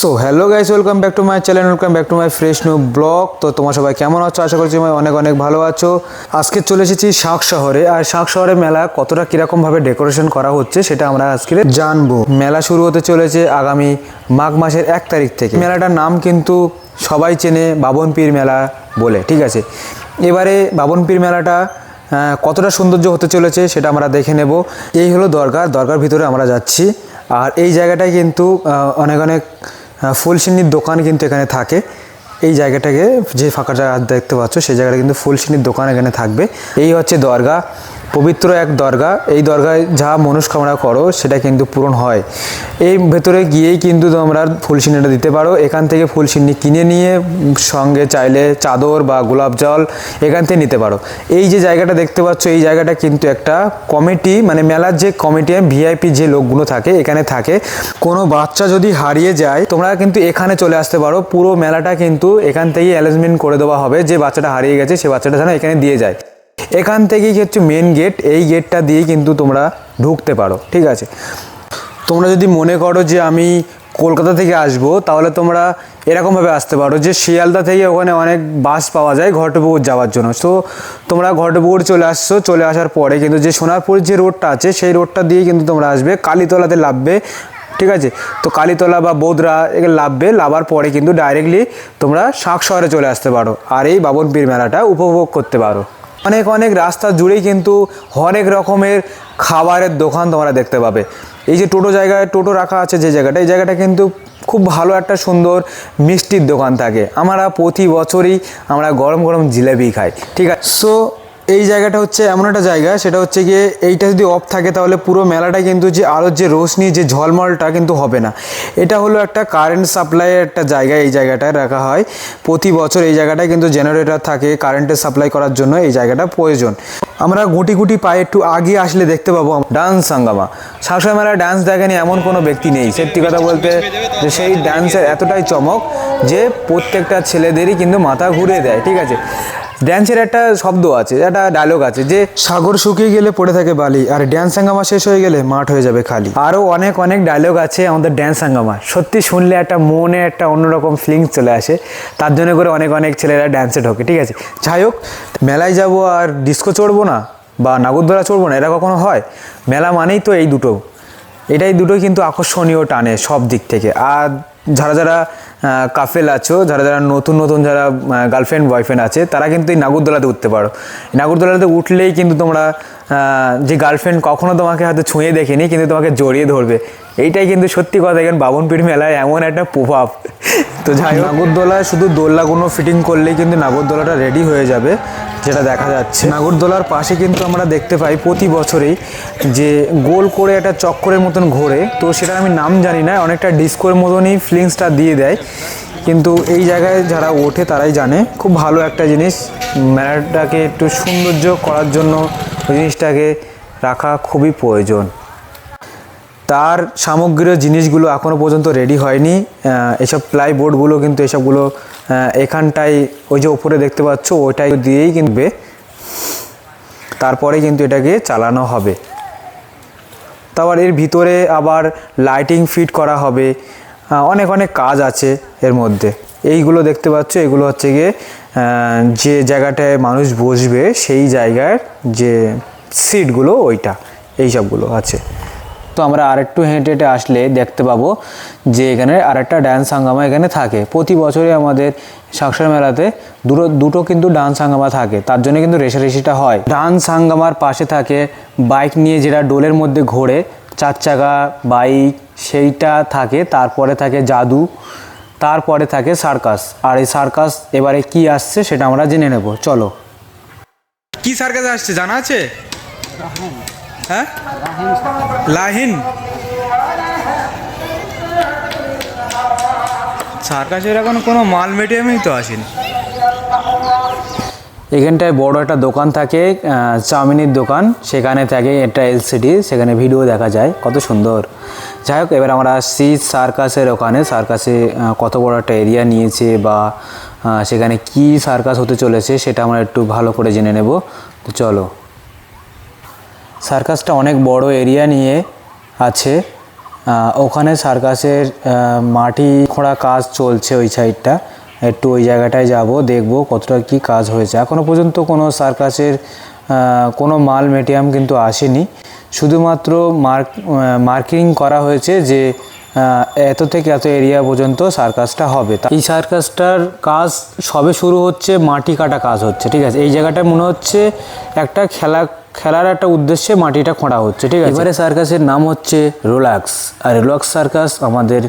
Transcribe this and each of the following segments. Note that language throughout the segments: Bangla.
So hello guys welcome back to my channel welcome back to my fresh new vlog তো তোমার সবাই কেমন আছো? আশা করছি আমি অনেক অনেক ভালো আছো। আজকে চলে এসেছি শাক শহরে। আর শাক শহরে মেলা কতটা কীরকমভাবে ডেকোরেশন করা হচ্ছে সেটা আমরা আজকে জানব। মেলা শুরু হতে চলেছে আগামী মাঘ মাসের এক তারিখ থেকে। মেলাটার নাম কিন্তু সবাই চেনে বাবন পীর মেলা বলে, ঠিক আছে? এবারে বাবন পীর মেলাটা কতটা সৌন্দর্য হতে চলেছে সেটা আমরা দেখে নেব। এই হলো দরগা দরগার ভিতরে আমরা যাচ্ছি। আর এই জায়গাটায় কিন্তু অনেক অনেক ফুলসিন্নির দোকান কিন্তু এখানে থাকে। এই জায়গাটাকে যে ফাঁকা জায়গা দেখতে পাচ্ছ, সেই জায়গাটা কিন্তু ফুলসিনির দোকান এখানে থাকবে। এই হচ্ছে দরগা। পবিত্র এক দরগা। এই দরগায় যা মনস্কামনা করো, সেটা কিন্তু পূরণ হয়। এই ভেতরে গিয়েই কিন্তু তোমরা ফুলসিন্নিটা দিতে পারো। এখান থেকে ফুলসিন্নি কিনে নিয়ে সঙ্গে চাইলে চাদর বা গোলাপ জল এখান থেকে নিতে পারো। এই যে জায়গাটা দেখতে পাচ্ছ, এই জায়গাটা কিন্তু একটা কমিটি মানে মেলার যে কমিটি, ভিআইপি যে লোকগুলো থাকে, এখানে থাকে। কোনো বাচ্চা যদি হারিয়ে যায়, তোমরা কিন্তু এখানে চলে আসতে পারো। পুরো মেলাটা কিন্তু এখান থেকেই অ্যারেঞ্জমেন্ট করে দেওয়া হবে। যে বাচ্চাটা হারিয়ে গেছে, সে বাচ্চাটা যেন এখানে দিয়ে যায়। এখান থেকেই হচ্ছে মেন গেট এই গেটটা দিয়েই কিন্তু তোমরা ঢুকতে পারো, ঠিক আছে? তোমরা যদি মনে করো যে আমি কলকাতা থেকে আসব, তাহলে তোমরা এরকমভাবে আসতে পারো যে শিয়ালদা থেকে ওখানে অনেক বাস পাওয়া যায় ঘটপুকুর যাওয়ার জন্য। তো তোমরা ঘটপুকুর চলে আসছো, চলে আসার পরে কিন্তু যে সোনারপুর যে রোডটা আছে, সেই রোডটা দিয়ে কিন্তু তোমরা আসবে। কালীতলাতে লাভবে, ঠিক আছে? তো কালীতলা বা বৌদরা এগুলো লাভবে, লাভার পরে কিন্তু ডাইরেক্টলি তোমরা শাক শহরে চলে আসতে পারো। আর এই বাবন পীর মেলাটা উপভোগ করতে পারো। অনেক অনেক রাস্তা জুড়েই কিন্তু অনেক রকমের খাবারের দোকান তোমরা দেখতে পাবে। এই যে টোটো জায়গায় টোটো রাখা আছে যে জায়গাটা, এই জায়গাটা কিন্তু খুব ভালো একটা সুন্দর মিষ্টির দোকান থাকে। আমরা প্রতি বছরই আমরা গরম গরম জিলেবি খাই, ঠিক আছে? সো এই জায়গাটা হচ্ছে এমন একটা জায়গা, সেটা হচ্ছে গিয়ে এইটা যদি অফ থাকে তাহলে পুরো মেলাটা কিন্তু যে আলোর যে রোশনি, যে ঝলমলটা কিন্তু হবে না। এটা হলো একটা কারেন্ট সাপ্লাইয়ের একটা জায়গা এই জায়গাটায় রাখা হয়। প্রতি বছর এই জায়গাটায় কিন্তু জেনারেটর থাকে কারেন্টের সাপ্লাই করার জন্য, এই জায়গাটা প্রয়োজন। আমরা গুটি গুটি পায়ে একটু আগে আসলে দেখতে পাবো ডান্স সাঙ্গামা শাসয় মেলায় ডান্স দেখেনি এমন কোনো ব্যক্তি নেই। সত্যি কথা বলতে যে সেই ডান্সের এতটাই চমক যে প্রত্যেকটা ছেলেদেরই কিন্তু মাথা ঘুরে দেয়, ঠিক আছে? ড্যান্সের একটা শব্দ আছে একটা ডায়লগ আছে যে সাগর শুকিয়ে গেলে পড়ে থাকে বালি আর ড্যান্স হাঙ্গামা শেষ হয়ে গেলে মাঠ হয়ে যাবে খালি। আরও অনেক অনেক ডায়লগ আছে আমাদের ড্যান্স হাঙ্গামা। সত্যি শুনলে একটা মনে একটা অন্যরকম ফিলিংস চলে আসে। তার জন্য করে অনেক অনেক ছেলেরা ড্যান্সে ঢোকে ঠিক আছে? যাই হোক মেলায় যাব আর ডিস্কো চড়বো না বা নাগরদোলা চড়বো না এটা কখনো হয়? মেলা মানেই তো এই দুটো। এটাই দুটোই কিন্তু আকর্ষণীয় টানে সব দিক থেকে। আর যারা যারা কাফেল আছো, যারা যারা নতুন নতুন যারা গার্লফ্রেন্ড বয়ফ্রেন্ড আছে, তারা কিন্তু এই নাগরদোলাতে উঠতে পারো। নাগরদোলাতে উঠলেই কিন্তু তোমরা যে গার্লফ্রেন্ড কখনও তোমাকে হয়তো ছুঁয়ে দেখেনি, কিন্তু তোমাকে জড়িয়ে ধরবে। এইটাই কিন্তু সত্যি কথা এখানে বাবনপীঠ মেলায় এমন একটা প্রভাব। তো যাই নাগরদোলায় শুধু দোলনাগুলো ফিটিং করলেই কিন্তু নাগরদোলাটা রেডি হয়ে যাবে, যেটা দেখা যাচ্ছে। নাগরদোলার পাশে কিন্তু আমরা দেখতে পাই প্রতি বছরেই যে গোল করে একটা চক্করের মতন ঘোরে। তো সেটা আমি নাম জানি না, অনেকটা ডিস্কোর মতনই ফিলিংসটা দিয়ে দেয়। কিন্তু এই জায়গায় যারা ওঠে তারাই জানে, খুব ভালো একটা জিনিস। মেলাটাকে একটু সৌন্দর্য করার জন্য ওই জিনিসটাকে রাখা খুবই প্রয়োজন। তার সামগ্রীর জিনিসগুলো এখনও পর্যন্ত রেডি হয়নি। এসব প্লাই বোর্ডগুলো কিন্তু এসবগুলো আহ, এখানটায় ওই যে ওপরে দেখতে পাচ্ছ ওইটাই দিয়েই কিনবে। তারপরে কিন্তু এটাকে চালানো হবে। তারপর এর ভিতরে আবার লাইটিং ফিট করা হবে। অনেক অনেক কাজ আছে এর মধ্যে। এইগুলো দেখতে পাচ্ছ এগুলো হচ্ছে গিয়ে যে জায়গাটায় মানুষ বসবে সেই জায়গার যে সিটগুলো ওইটা এই সবগুলো আছে। তো আমরা আরেকটু হেঁটে হেঁটে আসলে দেখতে পাবো যে এখানে আরেকটা ডান্স হাঙ্গামা এখানে থাকে। প্রতি বছরই আমাদের সাকসার মেলাতে দুটো দুটো কিন্তু ডান্স হাঙ্গামা থাকে। তার জন্য কিন্তু রেশারেশিটা হয়। ডান্স হাঙ্গামার পাশে থাকে বাইক নিয়ে যেটা ডোলের মধ্যে ঘোরে চার চাকা বাইক সেইটা থাকে। তারপরে থাকে জাদু তারপরে থাকে সার্কাস আর এই সার্কাস এবারে কি আসছে সেটা আমরা জেনে নেব। চলো। কি সার্কাস আসছে জানা আছে? হ্যাঁ লাহিন। সার্কাসের এখন কোনো মাল মিডিয়ামই তো আসেনি। এখানটায় বড় একটা দোকান থাকে চাউমিনের দোকান। সেখানে থাকে একটা এলসিডি সেখানে ভিডিও দেখা যায়, কত সুন্দর। যাই হোক, এবার আমরা আসছি সার্কাসের ওখানে। সার্কাসে কত বড় একটা এরিয়া নিয়েছে বা সেখানে কি সার্কাস হতে চলেছে, সেটা আমরা একটু ভালো করে জেনে নেব। তো চলো। সার্কাসটা অনেক বড় এরিয়া নিয়ে আছে। ওখানে সার্কাসের মাটি খোঁড়া কাজ চলছে ওই সাইডটা। একটু ওই জায়গাটায় যাব, দেখব কতটা কি কাজ হয়েছে। এখনও পর্যন্ত কোনো সার্কাসের কোনো মাল মেটিয়াম কিন্তু আসেনি। শুধুমাত্র মার্ক মার্কিং করা হয়েছে যে এত থেকে এত এরিয়া পর্যন্ত সার্কাসটা হবে। এই সার্কাসটার কাজ সবে শুরু হচ্ছে, মাটি কাটা কাজ হচ্ছে, ঠিক আছে? এই জায়গাটা মনে হচ্ছে একটা খেলা খেলার একটা উদ্দেশ্যে মাটিটা খোঁড়া হচ্ছে, ঠিক আছে? এবারে সার্কাসের নাম হচ্ছে রোলাক্স, আর রোলাক্স সার্কাস আমাদের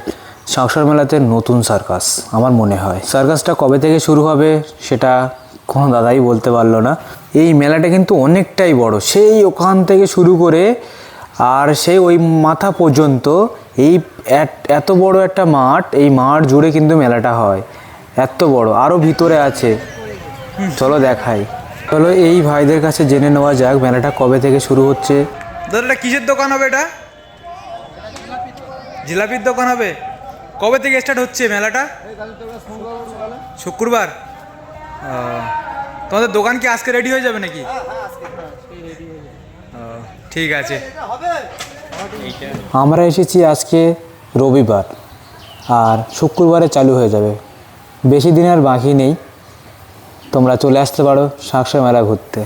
সংসার মেলাতে নতুন সার্কাস, আমার মনে হয়। সার্কাসটা কবে থেকে শুরু হবে সেটা কোনো দাদাই বলতে পারল না। এই মেলাটা কিন্তু অনেকটাই বড়, সেই ওখান থেকে শুরু করে আর সেই ওই মাথা পর্যন্ত এই এত- বড় একটা মাঠ, এই মাঠ জুড়ে কিন্তু মেলাটা হয়, এত বড় আরও ভিতরে আছে। চলো দেখাই। চলো এই ভাইদের কাছে জেনে নেওয়া যাক মেলাটা কবে থেকে শুরু হচ্ছে। দাদা এটা কিসের দোকান হবে এটা? জিলাপির দোকান হবে? কবে থেকে স্টার্ট হচ্ছে মেলাটা? শুক্রবার? তোমাদের দোকান কি আজকে রেডি হয়ে যাবে নাকি? ঠিক আছে। আমরা এসেছি আজকে রবিবার আর শুক্রবারে চালু হয়ে যাবে। বেশি দিন আর বাকি নেই। তোমরা চলে আসতে পারো সাকসা মেলা ঘুরতে।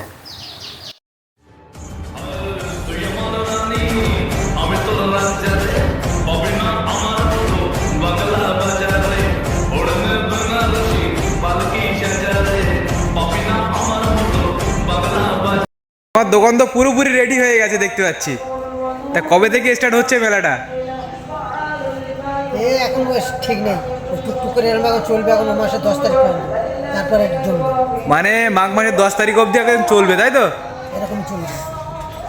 আমার দোকান তো পুরোপুরি রেডি হয়ে গেছে দেখতে পাচ্ছি। তা কবে থেকে স্টার্ট হচ্ছে মেলাটা? এখন ঠিক নেই। করে এরকম চলবে এখন ও দশ তারিখ পর্যন্ত। তারপরে জমবে মানে মাঘ মাসের দশ তারিখ অবধি এখন চলবে তাই তো? এরকম চলবে।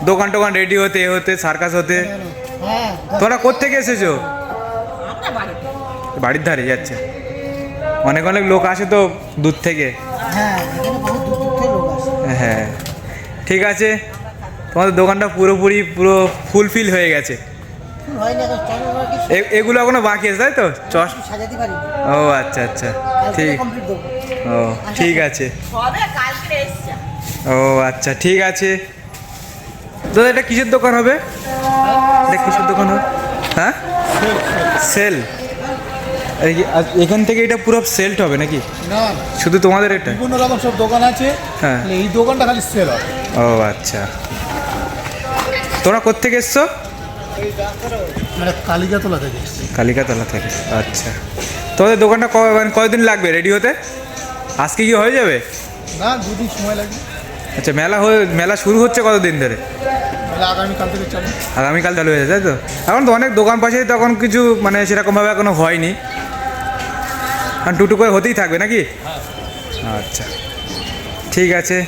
দোকান টোকান রেডি হতে এ হতে সার্কাস হতে। হ্যাঁ তোরা কোত্থেকে এসেছ? বাড়ির ধারে যাচ্ছে অনেক অনেক লোক আসে তো দূর থেকে। হ্যাঁ হ্যাঁ। ঠিক আছে। তোমাদের দোকানটা পুরোপুরি পুরো ফুলফিল হয়ে গেছে। এগুলো এখনও বাকি আছে তাই তো? চশ সাজাতে পারি ও আচ্ছা আচ্ছা। ঠিক ও ঠিক আছে। হবে কালকে এসছে। ও আচ্ছা ঠিক আছে। দাদা এটা কিসের দোকান হবে? এটা কিসের দোকান হবে? হ্যাঁ? সেল। এখান থেকে এটা পুরো সেলড হবে নাকি? না। শুধু তোমাদের এটা? বিভিন্ন রকম সব দোকান আছে। হ্যাঁ। এই দোকানটা খালি সেল হয় ও আচ্ছা। তোমরা কোত্থেকে এসছো? মানে কালিকাতলা থেকে কালিকাতলা থেকে আচ্ছা। তোমাদের দোকানটা ক- মানে কয়দিন লাগবে রেডি হতে? আজকে কি হয়ে যাবে? না দুদিন সময় লাগবে। আচ্ছা মেলা হয়ে মেলা শুরু হচ্ছে কতদিন ধরে? আগামীকাল থেকে চালু। আগামীকাল চালু হয়ে যাবে তাই তো? এখন তো অনেক দোকান পাশেই তখন কিছু মানে সেরকমভাবে এখনও হয়নি। কারণ টুটু করে হতেই থাকবে নাকি? আচ্ছা। ঠিক আছে।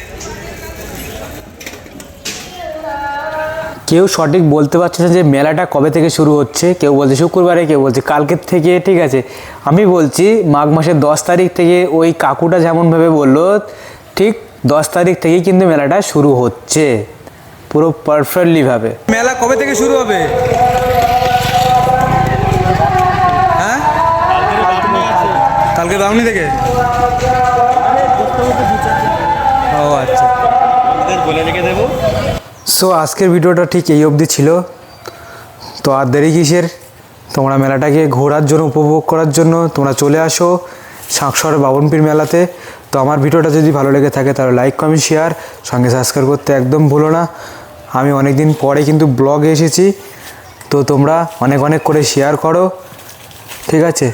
কেউ সঠিক বলতে পারছে না যে মেলাটা কবে থেকে শুরু হচ্ছে কেউ বলছে শুক্রবারে কেউ বলছে কালকের থেকে ঠিক আছে? আমি বলছি মাঘ মাসের দশ তারিখ থেকে ওই কাকুটা যেমনভাবে বলল ঠিক দশ তারিখ থেকেই কিন্তু মেলাটা শুরু হচ্ছে পুরো পারফেক্টলিভাবে মেলা কবে থেকে শুরু হবে? হ্যাঁ? কালকে বাউনি থেকে? ও আচ্ছা। সো আজকের ভিডিওটা ঠিক এই অবধি ছিল। তো আর দেরি কিসের? তোমরা মেলাটাকে ঘোরার জন্য, উপভোগ করার জন্য তোমরা চলে আসো সাঁকসর বাবনপীর মেলাতে। তো আমার ভিডিওটা যদি ভালো লেগে থাকে তাহলে লাইক কমেন্ট শেয়ার সঙ্গে সাবস্ক্রাইব করতে একদম ভুলো না। আমি অনেক দিন পরে কিন্তু ব্লগে এসেছি। তো তোমরা অনেক অনেক করে শেয়ার করো। ঠিক আছে?